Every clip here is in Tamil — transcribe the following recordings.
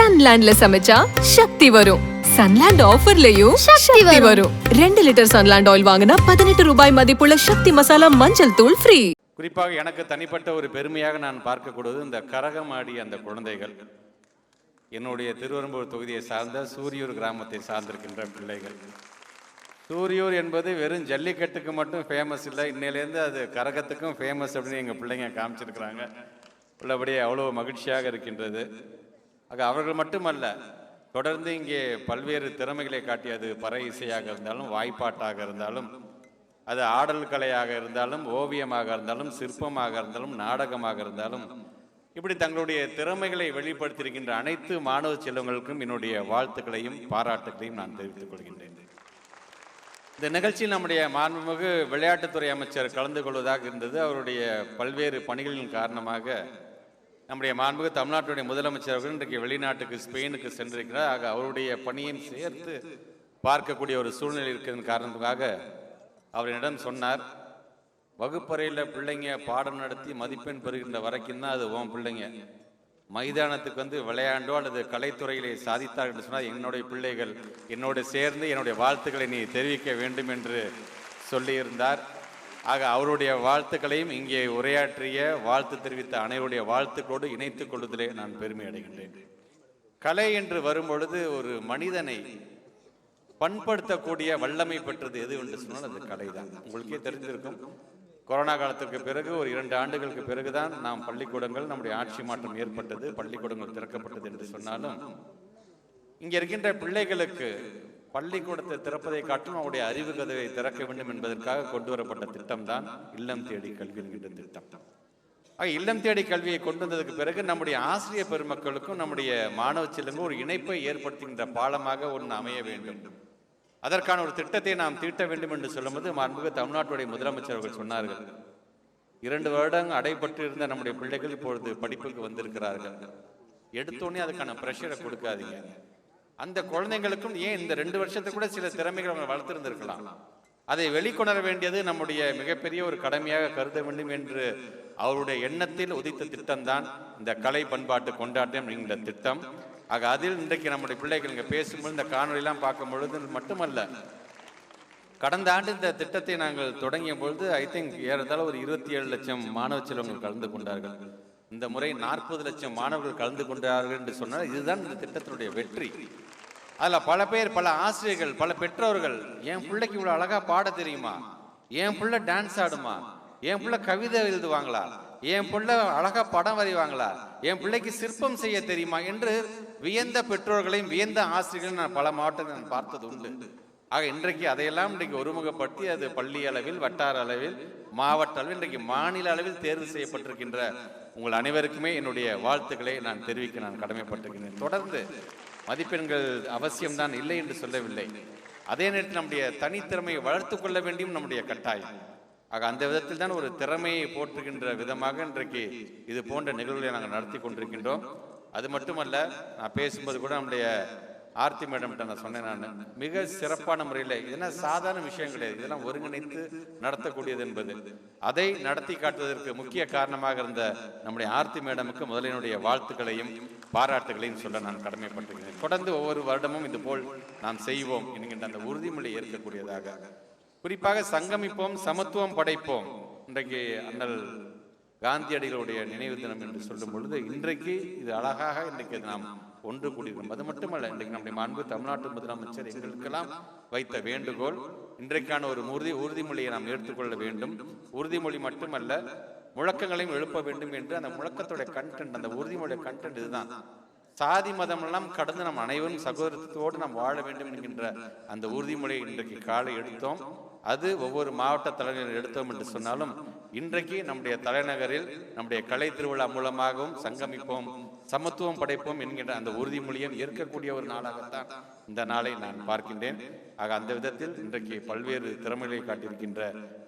சன்லேண்ட்ல சமைச்சா சக்தி வரும். சன்லேண்ட் ஆஃபர்லயும் சக்தி வரும். ரெண்டு லிட்டர் சன்லேண்ட் ஆயில் வாங்கினா பதினெட்டு ரூபாய் மதிப்புள்ள சக்தி மசாலா மஞ்சள் தூள் ஃப்ரீ. குறிப்பாக எனக்கு தனிப்பட்ட ஒரு பெருமையாக நான் பார்க்கக்கூடியது இந்த கரகம் ஆடிய அந்த குழந்தைகள். என்னுடைய திருவெரும்பூர் தொகுதியை சார்ந்த சூரியூர் கிராமத்தை சார்ந்திருக்கின்ற பிள்ளைகள். சூரியூர் என்பது வெறும் ஜல்லிக்கட்டுக்கு மட்டும் ஃபேமஸ் இல்லை. இன்னையிலேருந்து அது கரகத்துக்கும் ஃபேமஸ் அப்படின்னு எங்கள் பிள்ளைங்க காமிச்சிருக்கிறாங்க. உள்ளபடியே அவ்வளோ மகிழ்ச்சியாக இருக்கின்றது. ஆக அவர்கள் மட்டுமல்ல தொடர்ந்து இங்கே பல்வேறு திறமைகளை காட்டியது பறை இசையாக இருந்தாலும் வாய்ப்பாட்டாக இருந்தாலும் அது ஆடல் கலையாக இருந்தாலும் ஓவியமாக இருந்தாலும் சிற்பமாக இருந்தாலும் நாடகமாக இருந்தாலும் இப்படி தங்களுடைய திறமைகளை வெளிப்படுத்தியிருக்கின்ற அனைத்து மாணவ செல்வங்களுக்கும் என்னுடைய வாழ்த்துக்களையும் பாராட்டுகளையும் நான் தெரிவித்துக் கொள்கின்றேன். இந்த நிகழ்ச்சியில் நம்முடைய மாண்புமிகு விளையாட்டுத்துறை அமைச்சர் கலந்து கொள்வதாக இருந்தது. அவருடைய பல்வேறு பணிகளின் காரணமாக நம்முடைய மாண்புக்கு தமிழ்நாட்டுடைய முதலமைச்சர் அவர்கள் இன்றைக்கு வெளிநாட்டுக்கு ஸ்பெயினுக்கு சென்றிருக்கிறார். ஆக அவருடைய பணியும் சேர்த்து பார்க்கக்கூடிய ஒரு சூழ்நிலை இருக்கிறதன் காரணத்துக்காக அவர் என்னிடம் சொன்னார் வகுப்பறையில் பிள்ளைங்க பாடம் நடத்தி மதிப்பெண் பெறுகின்ற வரைக்கும் தான் அது உன் பிள்ளைங்க. மைதானத்துக்கு வந்து விளையாண்டோ அல்லது கலைத்துறையிலே சாதித்தார் என்று சொன்னால் என்னுடைய பிள்ளைகள் என்னோடு சேர்ந்து என்னுடைய வாழ்த்துக்களை நீ தெரிவிக்க வேண்டும் என்று சொல்லியிருந்தார். ஆக அவருடைய வாழ்த்துக்களையும் இங்கே உரையாற்றிய வாழ்த்து தெரிவித்த அனைவருடைய வாழ்த்துக்களோடு இணைத்துக் கொள்வதிலே நான் பெருமை அடைகின்றேன். கலை என்று வரும்பொழுது ஒரு மனிதனை பண்படுத்தக்கூடிய வல்லமை பெற்றது எது என்று சொன்னால் அது கலைதான். உங்களுக்கே தெரிஞ்சிருக்கும் கொரோனா காலத்திற்கு பிறகு ஒரு இரண்டு ஆண்டுகளுக்கு பிறகுதான் நாம் பள்ளிக்கூடங்கள் நம்முடைய ஆட்சி மாற்றம் ஏற்பட்டது பள்ளிக்கூடங்கள் திறக்கப்பட்டது என்று சொன்னாலும் இங்கே இருக்கின்ற பிள்ளைகளுக்கு பள்ளிக்கூடத்தை திறப்பதை காட்டும் அவருடைய அறிவு கதவை திறக்க வேண்டும் என்பதற்காக கொண்டு வரப்பட்ட திட்டம் தான் இல்லம் தேடி கல்வி என்கின்ற திட்டம். இல்லம் தேடி கல்வியை கொண்டு வந்ததுக்கு பிறகு நம்முடைய ஆசிரியர் பெருமக்களுக்கும் நம்முடைய மாணவ செல்லுங்க ஒரு இணைப்பை ஏற்படுத்துகின்ற பாலமாக ஒன்று அமைய வேண்டும். அதற்கான ஒரு திட்டத்தை நாம் தீட்ட வேண்டும் என்று சொல்லும்போது மாண்புக தமிழ்நாட்டுடைய முதலமைச்சர் அவர்கள் சொன்னார்கள். இரண்டு வருடம் அடைபட்டு இருந்த நம்முடைய பிள்ளைகள் இப்பொழுது படிப்புக்கு வந்திருக்கிறார்கள். எடுத்தோடனே அதுக்கான ப்ரெஷரை கொடுக்காதீங்க. அந்த குழந்தைங்களுக்கும் ஏன் இந்த ரெண்டு வருஷத்துக்கு கூட சில திறமைகள் அவங்க வளர்த்திருந்திருக்கலாம்? அதை வெளிக்கொணர வேண்டியது நம்முடைய மிகப்பெரிய ஒரு கடமையாக கருத வேண்டும் என்று அவருடைய எண்ணத்தில் உதித்த திட்டம்தான் இந்த கலை பண்பாட்டு கொண்டாட்டம் என்கிற திட்டம். ஆக அதில் இன்றைக்கு நம்முடைய பிள்ளைகள் இங்கே பேசும்போது இந்த காணொலியெல்லாம் பார்க்கும் பொழுது மட்டுமல்ல கடந்த ஆண்டு இந்த திட்டத்தை நாங்கள் தொடங்கிய பொழுது ஐ திங்க் ஏறத்தாழ ஒரு இருபத்தி ஏழு லட்சம் மாணவ செல்வங்கள் கலந்து கொண்டார்கள். இந்த முறை நாற்பது லட்சம் மாணவர்கள் கலந்து கொண்டார்கள் என்று சொன்னால் இதுதான் இந்த திட்டத்தினுடைய வெற்றி. அதில் பல பேர் பல ஆசிரியர்கள் பல பெற்றோர்கள் என் பிள்ளைக்கு இவ்வளோ அழகாக பாட தெரியுமா? என் பிள்ளை டான்ஸ் ஆடுமா? என் பிள்ளை கவிதை எழுதுவாங்களா? என் பிள்ளை அழகாக படம் வரைவாங்களா? என் பிள்ளைக்கு சிற்பம் செய்ய தெரியுமா? என்று வியந்த பெற்றோர்களையும் வியந்த ஆசிரியர்களையும் நான் பல மாவட்டத்தில் நான் பார்த்தது உண்டு. ஆக இன்றைக்கு அதையெல்லாம் இன்றைக்கு ஒருமுகப்படுத்தி அது பள்ளி அளவில் வட்டார அளவில் மாவட்ட அளவில் இன்றைக்கு மாநில அளவில் தேர்வு செய்யப்பட்டிருக்கின்ற உங்கள் அனைவருக்குமே என்னுடைய வாழ்த்துக்களை நான் தெரிவிக்க நான் கடமைப்பட்டிருக்கிறேன் தொடர்ந்து மதிப்பெண்கள் அவசியம்தான் இல்லை என்று சொல்லவில்லை. அதே நேரத்தில் நம்முடைய தனித்திறமையை வளர்த்து கொள்ள வேண்டியும் நம்முடைய கட்டாயம். ஆக அந்த விதத்தில் தான் ஒரு திறமையை போற்றுகின்ற விதமாக இன்றைக்கு இது போன்ற நிகழ்வுகளை நாங்கள் நடத்தி கொண்டிருக்கின்றோம். அது மட்டுமல்ல நான் பேசும்போது கூட நம்முடைய ஆர்த்தி மேடம்கிட்ட நான் சொன்னேன் நான். மிக சிறப்பான முறையில் இதெல்லாம் சாதாரண விஷயம் கிடையாது. இதெல்லாம் ஒருங்கிணைத்து நடத்தக்கூடியது என்பது. அதை நடத்தி காட்டுவதற்கு முக்கிய காரணமாக இருந்த நம்முடைய ஆர்த்தி மேடமுக்கு முதலினுடைய வாழ்த்துக்களையும் பாராட்டுகளையும் சொல்ல நான் கடமைப்பட்டிருக்கிறேன். தொடர்ந்து ஒவ்வொரு வருடமும் இது போல் நாம் செய்வோம் என்கின்ற அந்த உறுதிமொழி ஏற்கக்கூடியதாக. குறிப்பாக சங்கமிப்போம் சமத்துவம் படைப்போம். இன்றைக்கு அண்ணல் காந்தியடிகளுடைய நினைவு தினம் என்று சொல்லும் பொழுது இன்றைக்கு இது அழகாக இன்றைக்கு நாம் ஒன்று கூடியிருக்கிறோம் அது மட்டுமல்ல இன்றைக்கு நம்முடைய மாண்பு தமிழ்நாட்டு முதலமைச்சர் எங்களுக்கெல்லாம் வைத்த வேண்டுகோள் இன்றைக்கான ஒரு உறுதி உறுதிமொழியை நாம் ஏற்றுக்கொள்ள வேண்டும். உறுதிமொழி மட்டுமல்ல முழக்கங்களையும் எழுப்ப வேண்டும் என்று அந்த முழக்கத்துடைய கண்டென்ட் அந்த உறுதிமொழிய கண்டென்ட் இதுதான். சாதி மதம் எல்லாம் கடந்து நம் அனைவரும் சகோதரத்தோடு நாம் வாழ வேண்டும் என்கின்ற அந்த உறுதிமொழியை இன்றைக்கு காலை எடுத்தோம். அது ஒவ்வொரு மாவட்ட தலைவர்கள் எடுத்தோம் என்று சொன்னாலும் இன்றைக்கு நம்முடைய தலைநகரில் நம்முடைய கலை திருவிழா மூலமாகவும் சங்கமிப்போம் சமத்துவம் படைப்போம் என்கின்ற அந்த உறுதிமொழியும் ஏற்கக்கூடிய ஒரு நாளாகத்தான் இந்த நாளை நான் பார்க்கின்றேன். ஆக அந்த விதத்தில் இன்றைக்கு பல்வேறு திறமைகளை காட்டியிருக்கின்ற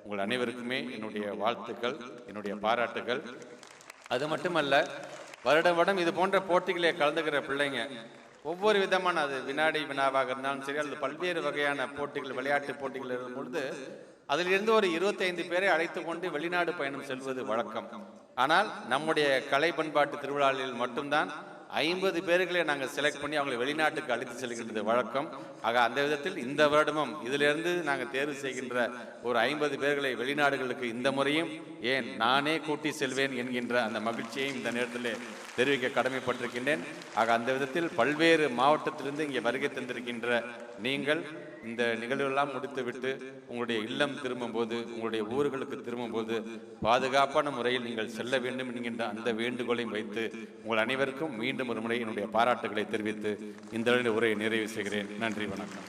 உங்கள் அனைவருக்குமே என்னுடைய வாழ்த்துக்கள் என்னுடைய பாராட்டுகள். அது மட்டுமல்ல வருடம் வருடம் இது போன்ற போட்டிகளை கலந்துக்கிற பிள்ளைங்க ஒவ்வொரு விதமான அது வினாடி வினாவாக இருந்தாலும் சரி அல்லது பல்வேறு வகையான போட்டிகள் விளையாட்டு போட்டிகள் இருக்கும் பொழுது அதிலிருந்து ஒரு இருபத்தைந்து பேரை அழைத்து கொண்டு வெளிநாடு பயணம் செல்வது வழக்கம். ஆனால் நம்முடைய கலை பண்பாட்டு திருவிழாவில் மட்டும்தான் ஐம்பது பேர்களை நாங்கள் செலக்ட் பண்ணி அவங்களை வெளிநாட்டுக்கு அழைத்து செல்கின்றது வழக்கம். ஆக அந்த விதத்தில் இந்த வருடமும் இதிலிருந்து நாங்கள் தேர்வு செய்கின்ற ஒரு ஐம்பது பேர்களை வெளிநாடுகளுக்கு இந்த முறையும் ஏன் நானே கூட்டி செல்வேன் என்கின்ற அந்த மகிழ்ச்சியையும் இந்த நேரத்தில் தெரிவிக்க கடமைப்பட்டிருக்கின்றேன். ஆக அந்த விதத்தில் பல்வேறு மாவட்டத்திலிருந்து இங்கே வருகை தந்திருக்கின்ற நீங்கள் இந்த நிகழ்வெல்லாம் முடித்துவிட்டு உங்களுடைய இல்லம் திரும்பும்போது உங்களுடைய ஊர்களுக்கு திரும்பும்போது பாதுகாப்பான முறையில் நீங்கள் செல்ல வேண்டும் என்கின்ற அந்த வேண்டுகோளையும் வைத்து உங்கள் அனைவருக்கும் மீண்டும் மீண்டும் ஒரு முறை என்னுடைய பாராட்டுகளை தெரிவித்து இந்த உரையை நிறைவு செய்கிறேன். நன்றி வணக்கம்.